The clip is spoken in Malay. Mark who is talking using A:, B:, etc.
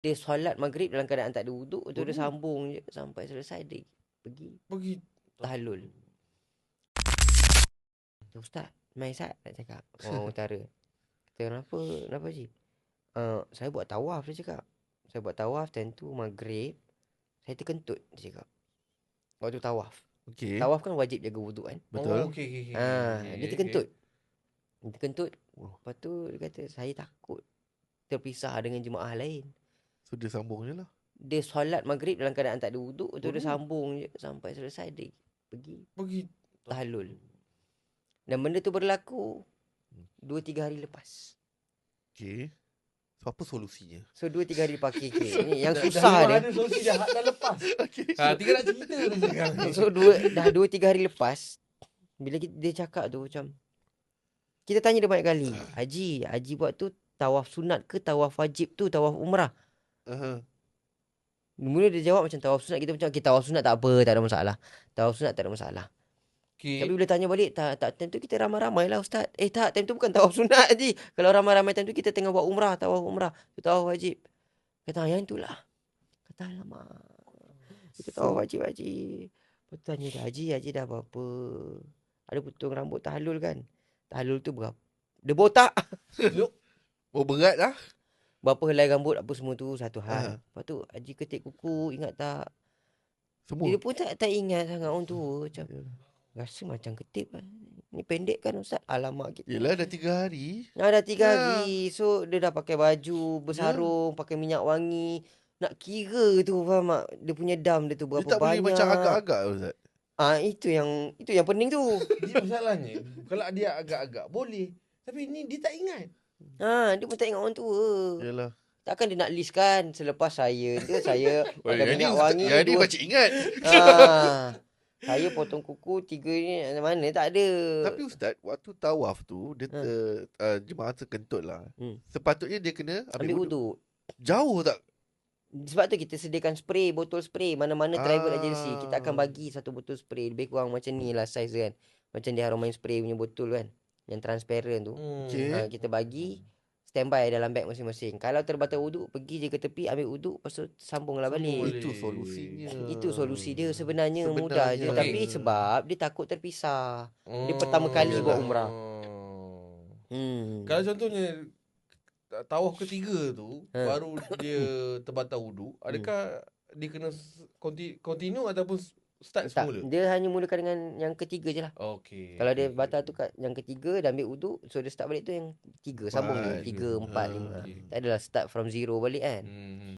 A: Dia solat maghrib dalam keadaan tak ada wuduk. Tu dia sambung je sampai selesai. Dia pergi
B: Pergi.
A: tahalul. Ustaz, mai Ustaz nak cakap. Orang utara. Kata kenapa? Kenapa Cik? Uh, saya buat tawaf dia cakap. Saya buat tawaf time tu maghrib. Saya terkentut dia cakap. Waktu tawaf.
B: Okey.
A: Tawaf kan wajib jaga wuduk kan.
B: Betul.
C: Oh, okey, okey, okey.
A: Ah,
C: okey,
A: dia terkentut. Dia terkentut. Lepas tu dia kata saya takut terpisah dengan jemaah lain.
B: So dia sambung je lah.
A: Dia solat maghrib dalam keadaan tak ada wuduk. Tu dia sambung je sampai selesai. Dia pergi
C: Pergi.
A: tahalul. Dan benda tu berlaku dua tiga hari lepas.
B: Okey. So apa solusinya?
A: So dua tiga hari lepas KK. Ni yang susah
C: dah
A: dia.
C: Ada solusi dah, dah lepas.
B: Okey.
C: Ha, tinggal nak cerita dah sekarang.
A: So dua dah dua tiga hari lepas bila kita, dia cakap tu macam kita tanya dia banyak kali. Haji, Haji buat tu tawaf sunat ke tawaf wajib tu tawaf umrah?
B: Aha.
A: Mula dia jawab macam tawaf sunat kita macam okay, tawaf sunat tak apa, tak ada masalah. Tawaf sunat tak ada masalah.
C: Okey.
A: Tapi bila tanya balik, tak, tak time tu kita ramai-ramai lah ustaz. Eh tak, time tu bukan tawaf sunat je. Kalau ramai-ramai time tu kita tengah buat umrah, tawaf umrah. Tu tawaf wajib. Kata, "Ah, yang itulah. Kata, alamak. Itu tawaf wajib haji. Lepas tu tanya dia, haji, haji dah berapa? Ada potong rambut tahlul kan? Tahlul tu berapa? Dia botak.
B: Oh berat lah.
A: Berapa helai rambut apa semua tu satu hal.
B: Ha.
A: Lepas tu haji ketik kuku, ingat tak?
B: Semua.
A: Dia pun tak tak ingat sangat orang tua. Macam, rasa macam ketip lah. Ni pendek kan Ustaz? Alamak kita.
B: Yelah dah tiga hari.
A: Dah dah tiga
B: Ya.
A: hari. So dia dah pakai baju bersarung, pakai minyak wangi. Nak kira tu faham tak? Dia punya dam dia tu
B: Dia
A: berapa
B: tak boleh
A: banyak.
B: macam agak-agak Ustaz.
A: Ah itu yang itu yang pening tu.
C: Dia masalahnya, kalau dia agak-agak boleh. Tapi ni dia tak ingat.
A: Ha dia pun tak ingat orang tua.
B: Yalah.
A: Takkan dia nak list kan selepas saya dia saya
B: ni
A: minyak wangi.
B: yang ni macam ingat.
A: Ah, saya potong kuku tiga ni mana tak ada.
B: Tapi Ustaz, waktu tawaf tu, dia
A: Ha.
B: ter, uh, jemaah terkentut lah.
A: Hmm.
B: Sepatutnya dia kena ambil,
A: ambil
B: wuduk.
A: wuduk.
B: Jauh tak?
A: Sebab tu kita sediakan spray, botol spray. Mana-mana travel
B: Ah.
A: agency. Kita akan bagi satu botol spray. Lebih kurang macam ni lah dia kan. Macam dia Haramain spray punya botol kan. Yang transparent tu.
C: Hmm.
B: Okey.
A: Ha, kita bagi standby dalam beg masing-masing. Kalau terbatal wuduk, pergi je ke tepi, ambil wuduk, lepas tu sambunglah
C: Sambung
A: balik.
C: balik.
B: Itu solusinya.
A: Itu solusi dia sebenarnya, mudah je.
B: Sebenarnya.
A: Tapi sebab dia takut terpisah. Dia
C: Oh,
A: pertama kali buat
C: yalah.
A: umrah.
C: Oh.
A: Hmm.
C: Kalau contohnya ta- tawaf ketiga tu
A: Ha.
C: baru dia terbatal wuduk, adakah dia kena continue ataupun start
A: tak,
C: semula?
A: dia hanya mulakan dengan yang ketiga je lah.
C: Okey.
A: Kalau dia batal tu kat yang ketiga dah ambil wuduk, so dia start balik tu yang tiga. Sambung.
B: Empat.
A: Tiga, empat,
B: Ha,
A: lima.
C: okey.
A: Tak adalah start from zero balik kan.
C: Hmm.